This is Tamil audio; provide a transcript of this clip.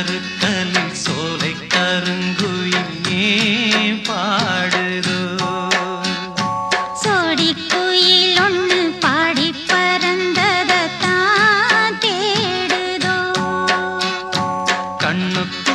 கருத்தலில் சோலை கருங்குயில் ஏன் பாடுதோ? சோடி குயில் ஒன்று பாடி பறந்ததான் தேடுதோ? கண்ணுக்கு